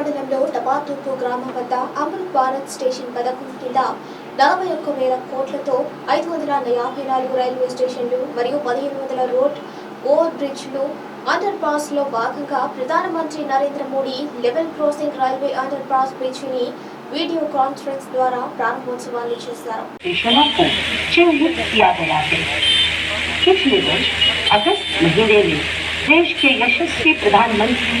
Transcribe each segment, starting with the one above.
మండలంలో టపాతూర్పు గ్రామం వద్ద అమృత్ భారత్ స్టేషన్ పథకం కింద నలభై ఒక్క వేల కోట్లతో ఐదు వందల యాభై నాలుగు రైల్వే స్టేషన్లు మరియు పదిహేను వందల రోడ్ ఓవర్ బ్రిడ్జ్లు అండర్ పాస్ లో భాగంగా ప్రధానమంత్రి Narendra Modi level crossing railway underpass bridge ని వీడియో కాన్ఫరెన్స్ ద్వారా ప్రారంభోత్సవాన్ని చేశారు स्टेशनों को चिन्हित किया गया है पिछले वर्ष अगस्त महीने में देश के यशस्वी प्रधानमंत्री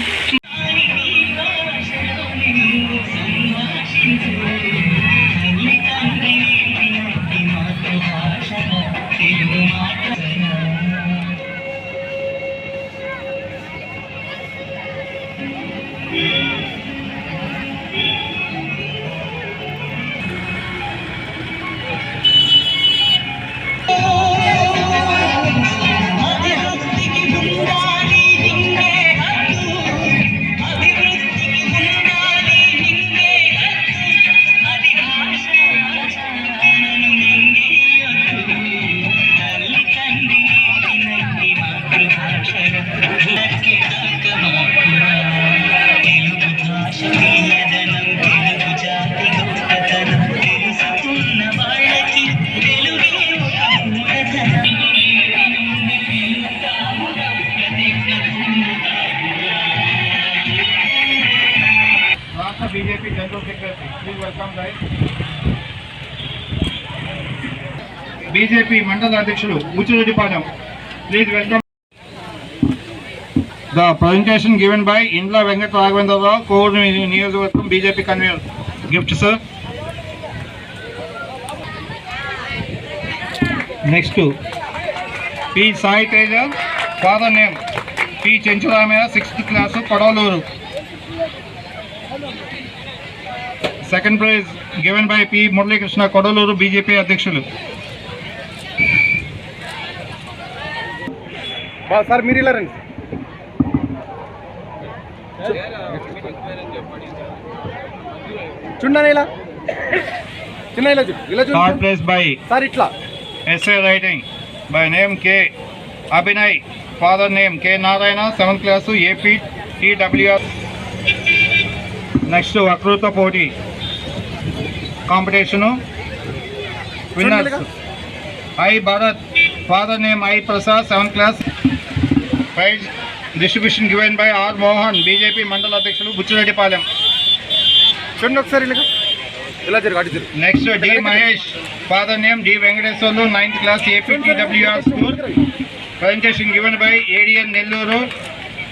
వెల్కమ్ రైట్ బీజేపీ మండల అధ్యక్షులు Uchireddipalem please welcome the presentation given by Indla Venkata Raghavendrarao Kovur నియోజకవర్గం BJP convener gift sir next P Sai Teja father name P Chenchuramaiah sixth class Kodavalur second prize given by P Muralikrishna Kodalur BJP అధ్యక్షులు. Sir మీరు ఇలా రండి. చూడండి ఇలా. చిన్న ఇలా చూడు. ఇలా థర్డ్ ప్లేస్ బై సార్ ఇట్లా. Essay writing by name K Abhinay father name K Narayana seventh class AP TWR next వక్రూత పోటీ competition winners. I Bharat father name I Prasad seventh class prize distribution given by R Mohan BJP మండల అధ్యక్షులు బుచ్చిరెడ్డిపాలెం. చూడండి ఒకసారి ఇలా జరుగు next D Mahesh father name D Venkateswarlu ninth class AP TWR school presentation given by ADN Nellore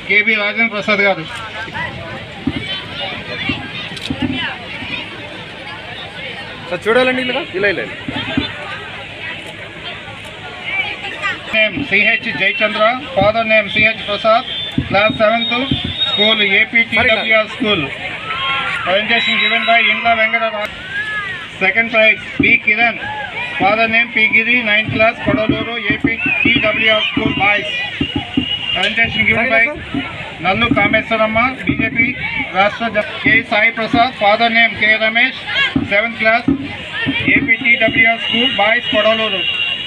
KB Rajendra Prasad garu. Sir చూడాలండి ఇలా ఇలా ఇలా. Name CH Jayachandra. Father name CH Prasad. Class seventh school AP TWR school presentation given by Indla Venkata second prize P Kiran father name P Giri ninth class Kodalur AP TWR school boys presentation given by Nallu Kameswaramma BJP రాష్ట్ర K K Sai Prasad father name K Ramesh seventh class APTWR school boys Kodalur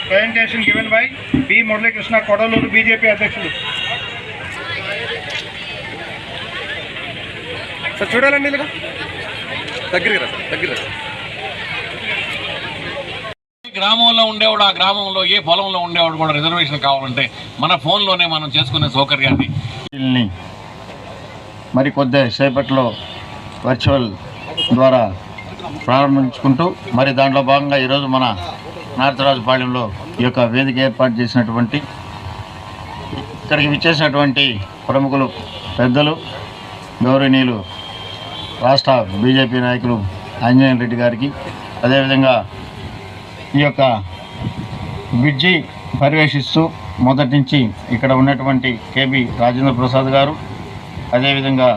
presentation given by B Muralikrishna Kodalur BJP అధ్యక్షులు. Sir చూడాలండి ఇలా దగ్గరికి రా sir దగ్గర రా గ్రామంలో ఉండేవాడు ఆ గ్రామంలో ఏ పొలంలో ఉండేవాడు కూడా రిజర్వేషన్ కావాలంటే మన ఫోన్లోనే మనం చేసుకునే సౌకర్యాన్ని. మరి కొద్ది సేపట్లో వర్చువల్ ద్వారా ప్రారంభించుకుంటూ మరి దాంట్లో భాగంగా ఈరోజు మన నారతరాజుపాలెంలో ఈ యొక్క వేదిక ఏర్పాటు చేసినటువంటి ఇక్కడికి విచ్చేసినటువంటి ప్రముఖులు పెద్దలు గౌరవనీయులు రాష్ట్ర బీజేపీ నాయకులు ఆంజనేయ రెడ్డి గారికి అదేవిధంగా ఈ యొక్క బ్రిడ్జి పర్యవేక్షిస్తూ మొదటి నుంచి ఇక్కడ ఉన్నటువంటి కేబి రాజేంద్ర ప్రసాద్ గారు అదేవిధంగా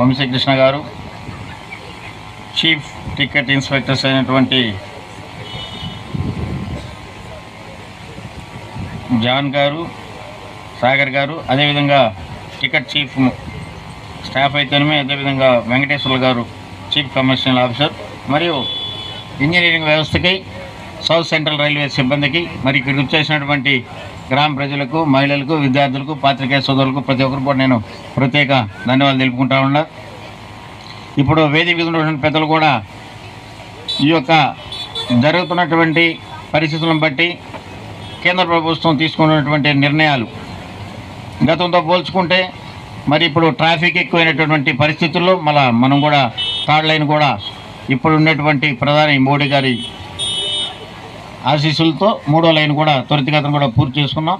Vamsikrishna garu chief ticket inspectors అయినటువంటి జాన్ గారు సాగర్ గారు అదేవిధంగా టికెట్ చీఫ్ స్టాఫ్ అయితేనే అదేవిధంగా Venkateswarlu garu chief commercial officer. మరియు ఇంజనీరింగ్ వ్యవస్థకి సౌత్ సెంట్రల్ రైల్వే సిబ్బందికి మరి ఇక్కడికి వచ్చేసినటువంటి గ్రామ ప్రజలకు మహిళలకు విద్యార్థులకు పాత్రికేయ సోదరులకు ప్రతి ఒక్కరు కూడా నేను ప్రత్యేక ధన్యవాదాలు తెలుపుకుంటా ఉన్నా. ఇప్పుడు వేదిక మీద ఉన్నటువంటి పెద్దలు కూడా ఈ యొక్క జరుగుతున్నటువంటి పరిస్థితులను బట్టి కేంద్ర ప్రభుత్వం తీసుకున్నటువంటి నిర్ణయాలు గతంతో పోల్చుకుంటే మరి ఇప్పుడు ట్రాఫిక్ ఎక్కువైనటువంటి పరిస్థితుల్లో మళ్ళా మనం కూడా థర్డ్ లైన్ కూడా ఇప్పుడు ఉన్నటువంటి ప్రధాని మోడీ గారి ఆశీస్సులతో మూడో లైన్ కూడా త్వరితగతిన కూడా పూర్తి చేసుకున్నాం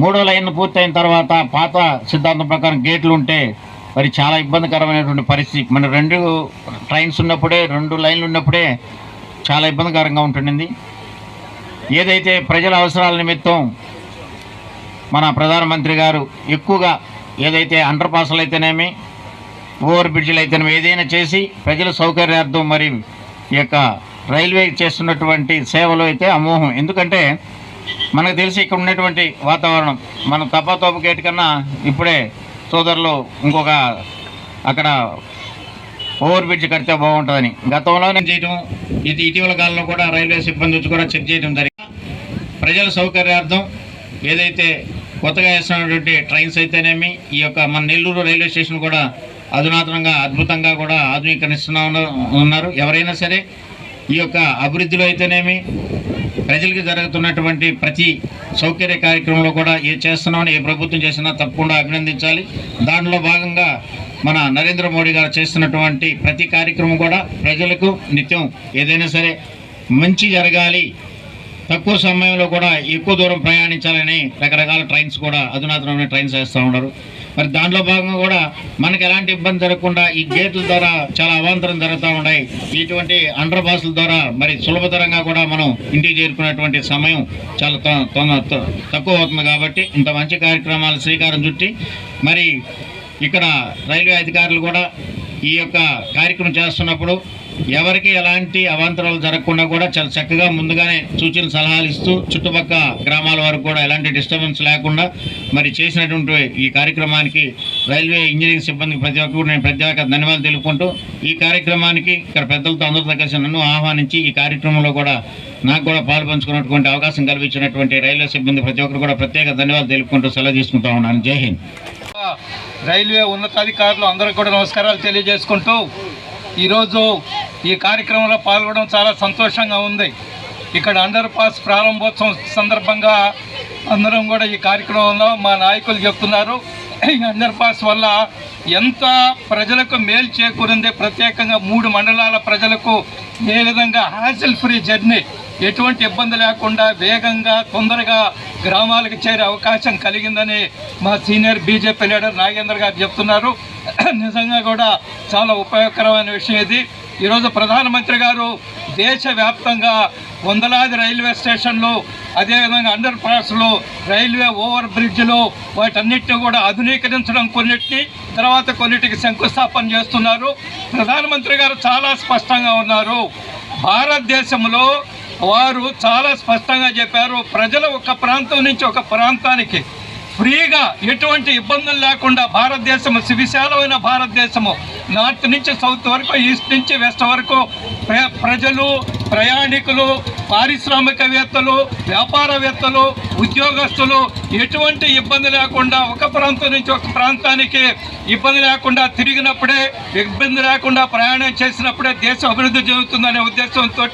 మూడో లైన్ పూర్తయిన తర్వాత పాత సిద్ధాంతం ప్రకారం గేట్లు ఉంటే మరి చాలా ఇబ్బందికరమైనటువంటి పరిస్థితి. మన రెండు ట్రైన్స్ ఉన్నప్పుడే రెండు లైన్లు ఉన్నప్పుడే చాలా ఇబ్బందికరంగా ఉంటుండింది. ఏదైతే ప్రజల అవసరాల నిమిత్తం మన ప్రధానమంత్రి గారు ఎక్కువగా ఏదైతే అండర్ పాస్లు అయితేనేమి ఓవర్ బ్రిడ్జ్లు అయితేనేమి ఏదైనా చేసి ప్రజల సౌకర్యార్థం మరి ఈ యొక్క రైల్వే చేస్తున్నటువంటి సేవలు అయితే అమోహం. ఎందుకంటే మనకు తెలిసి ఇక్కడ ఉన్నటువంటి వాతావరణం మన తపాతోపు గేట్ కన్నా ఇప్పుడే సోదరులు ఇంకొక అక్కడ ఓవర్ బ్రిడ్జ్ కడితే బాగుంటుందని. గతంలోనే చేయడం ఇది ఇటీవల కాలంలో కూడా రైల్వే సిబ్బంది వచ్చి కూడా చెక్ చేయడం జరిగింది. ప్రజల సౌకర్యార్థం ఏదైతే కొత్తగా వేస్తున్నటువంటి ట్రైన్స్ అయితేనేమి ఈ యొక్క మన నెల్లూరు రైల్వే స్టేషన్ కూడా అధునాతనంగా అద్భుతంగా కూడా ఆధునీకరిస్తున్నా ఉన్నారు. ఎవరైనా సరే ఈ యొక్క అభివృద్ధిలో అయితేనేమి ప్రజలకు జరుగుతున్నటువంటి ప్రతి సౌకర్య కార్యక్రమంలో కూడా ఏ చేస్తున్నామని ఏ ప్రభుత్వం చేసినా తప్పకుండా అభినందించాలి. దానిలో భాగంగా మన నరేంద్ర మోడీ గారు చేస్తున్నటువంటి ప్రతి కార్యక్రమం కూడా ప్రజలకు నిత్యం ఏదైనా సరే మంచి జరగాలి. తక్కువ సమయంలో కూడా ఎక్కువ దూరం ప్రయాణించాలని రకరకాల ట్రైన్స్ కూడా అధునాతనమైన ట్రైన్స్ వేస్తూ ఉన్నారు. మరి దాంట్లో భాగంగా కూడా మనకు ఎలాంటి ఇబ్బంది జరగకుండా ఈ గేట్ల ద్వారా చాలా అవాంతరం జరుగుతూ ఉన్నాయి. ఇటువంటి అండర్ పాస్ల ద్వారా మరి సులభతరంగా కూడా మనం ఇంటికి చేరుకునేటువంటి సమయం చాలా తక్కువ అవుతుంది కాబట్టి ఇంత మంచి కార్యక్రమాలు శ్రీకారం చుట్టి మరి ఇక్కడ రైల్వే అధికారులు కూడా ఈ యొక్క కార్యక్రమం చేస్తున్నప్పుడు ఎవరికి ఎలాంటి అవాంతరాలు జరగకుండా కూడా చాలా చక్కగా ముందుగానే సూచనలు సలహాలు ఇస్తూ చుట్టుపక్కల గ్రామాల వరకు కూడా ఎలాంటి డిస్టర్బెన్స్ లేకుండా మరి చేసినటువంటి ఈ కార్యక్రమానికి రైల్వే ఇంజనీరింగ్ సిబ్బందికి ప్రతి ఒక్కరు నేను ప్రత్యేక ధన్యవాదాలు తెలుపుకుంటూ ఈ కార్యక్రమానికి ఇక్కడ పెద్దలతో అందరితో కలిసి నన్ను ఆహ్వానించి ఈ కార్యక్రమంలో కూడా నాకు కూడా పాల్పంచుకున్నటువంటి అవకాశం కల్పించినటువంటి రైల్వే సిబ్బంది ప్రతి ఒక్కరు కూడా ప్రత్యేక ధన్యవాదాలు తెలుపుకుంటూ సెలవు తీసుకుంటా ఉన్నాను. జై హింద్. రైల్వే ఉన్నతాధికారులు అందరికీ కూడా నమస్కారాలు తెలియజేసుకుంటూ ఈరోజు ఈ కార్యక్రమంలో పాల్గొనడం చాలా సంతోషంగా ఉంది. ఇక్కడ అండర్ పాస్ ప్రారంభోత్సవం సందర్భంగా అందరం కూడా ఈ కార్యక్రమంలో మా నాయకులు చెప్తున్నారు. ఈ అండర్ పాస్ వల్ల ఎంత ప్రజలకు మేలు చేకూరింది ప్రత్యేకంగా మూడు మండలాల ప్రజలకు ఏ విధంగా హాసిల్ ఫ్రీ జర్నీ ఎటువంటి ఇబ్బంది లేకుండా వేగంగా తొందరగా గ్రామాలకు చేరే అవకాశం కలిగిందని మా సీనియర్ బీజేపీ లీడర్ నాగేంద్ర గారు చెప్తున్నారు. నిజంగా కూడా చాలా ఉపయోగకరమైన విషయం ఇది. ఈరోజు ప్రధానమంత్రి గారు దేశవ్యాప్తంగా వందలాది రైల్వే స్టేషన్లు అదేవిధంగా అండర్ పాస్లు రైల్వే ఓవర్ బ్రిడ్జ్లు వాటన్నిటిని కూడా ఆధునీకరించడం కొన్నిటిని తర్వాత కొన్నిటికి శంకుస్థాపన చేస్తున్నారు. ప్రధానమంత్రి గారు చాలా స్పష్టంగా ఉన్నారు. భారతదేశంలో వారు చాలా స్పష్టంగా చెప్పారు. ప్రజలు ఒక ప్రాంతం నుంచి ఒక ప్రాంతానికి ఫ్రీగా ఎటువంటి ఇబ్బందులు లేకుండా భారతదేశము సువిశాలమైన భారతదేశము నార్త్ నుంచి సౌత్ వరకు ఈస్ట్ నుంచి వెస్ట్ వరకు ప్ర- ప్రజలు ప్రయాణికులు పారిశ్రామికవేత్తలు వ్యాపారవేత్తలు ఉద్యోగస్తులు ఎటువంటి ఇబ్బంది లేకుండా ఒక ప్రాంతం నుంచి ఒక ప్రాంతానికి ఇబ్బంది లేకుండా తిరిగినప్పుడే ఇబ్బంది లేకుండా ప్రయాణం చేసినప్పుడే దేశం అభివృద్ధి చెందుతుందనే ఉద్దేశంతో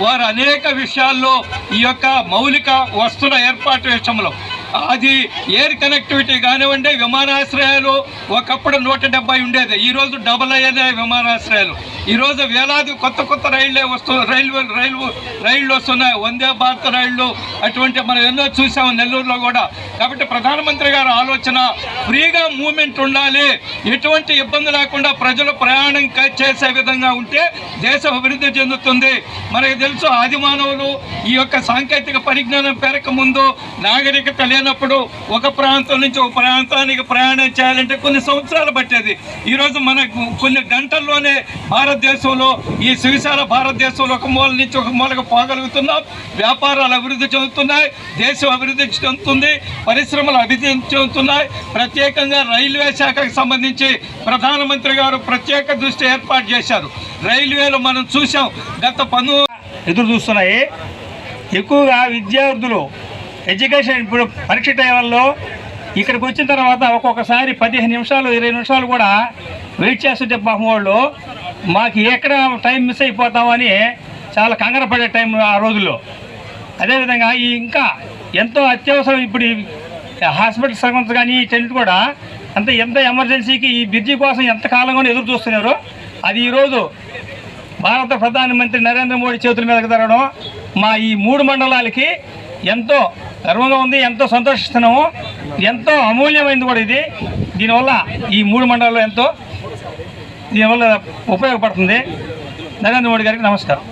వారు అనేక విషయాల్లో ఈ యొక్క మౌలిక వస్తువుల ఏర్పాటు విషయంలో అది ఎయిర్ కనెక్టివిటీ కానివ్వండి విమానాశ్రయాలు ఒకప్పుడు నూట డెబ్బై ఉండేది. ఈరోజు డబల్ అయ్యేదే విమానాశ్రయాలు. ఈరోజు వేలాది కొత్త కొత్త రైళ్ళే వస్తు రైల్వే రైలు రైళ్ళు వస్తున్నాయి. వందే భారత్ రైళ్ళు అటువంటి మనం ఎన్నో చూసాము నెల్లూరులో కూడా. కాబట్టి ప్రధానమంత్రి గారి ఆలోచన ఫ్రీగా మూమెంట్ ఉండాలి. ఎటువంటి ఇబ్బంది లేకుండా ప్రజలు ప్రయాణం క- చేసే విధంగా ఉంటే దేశం అభివృద్ధి చెందుతుంది. మనకు తెలుసు ఆది మానవులు ఈ యొక్క సాంకేతిక పరిజ్ఞానం పెరక ముందు నాగరికత లేనప్పుడు ఒక ప్రాంతం నుంచి ఒక ప్రాంతానికి ప్రయాణం చేయాలంటే కొన్ని సంవత్సరాలు పట్టేది. ఈరోజు మనకు కొన్ని గంటల్లోనే భారత భారతదేశంలో ఈ సువిశాల భారతదేశంలో ఒక మూల నుంచి ఒక మూలకు పోగలుగుతున్నాం. వ్యాపారాలు అభివృద్ధి చెందుతున్నాయి దేశం అభివృద్ధి చెందుతుంది పరిశ్రమలు అభివృద్ధి చెందుతున్నాయి. ప్రత్యేకంగా రైల్వే శాఖకు సంబంధించి ప్రధానమంత్రి గారు ప్రత్యేక దృష్టి ఏర్పాటు చేశారు. రైల్వేలో మనం చూసాం గత పన్ను ఎదురు చూస్తున్నాయి. ఎక్కువగా విద్యార్థులు ఎడ్యుకేషన్ ఇప్పుడు పరీక్ష టైంలో ఇక్కడికి వచ్చిన తర్వాత ఒక్కొక్కసారి పదిహేను నిమిషాలు ఇరవై నిమిషాలు కూడా వెయిట్ చేస్తుంటే పాపం వాళ్ళు మాకు ఎక్కడ టైం మిస్ అయిపోతామని చాలా కంగారు పడే టైం ఆ రోజుల్లో. అదేవిధంగా ఈ ఇంకా ఎంతో అత్యవసరం ఇప్పుడు ఈ హాస్పిటల్ సర్వెంట్స్ కానీ టెంట్ కూడా అంత ఎంత ఎమర్జెన్సీకి ఈ బ్రిడ్జి కోసం ఎంత కాలంగా ఎదురు చూస్తున్నారు. అది ఈరోజు భారత ప్రధానమంత్రి నరేంద్ర మోడీ చేతుల మీదకి తరగడం మా ఈ మూడు మండలాలకి ఎంతో గర్వంగా ఉంది ఎంతో సంతోషిస్తున్నాము ఎంతో అమూల్యమైనది కూడా ఇది. దీనివల్ల ఈ మూడు మండలాల్లో ఎంతో దీనివల్ల ఉపయోగపడుతుంది? నరేంద్ర మోడీ గారికి నమస్కారం.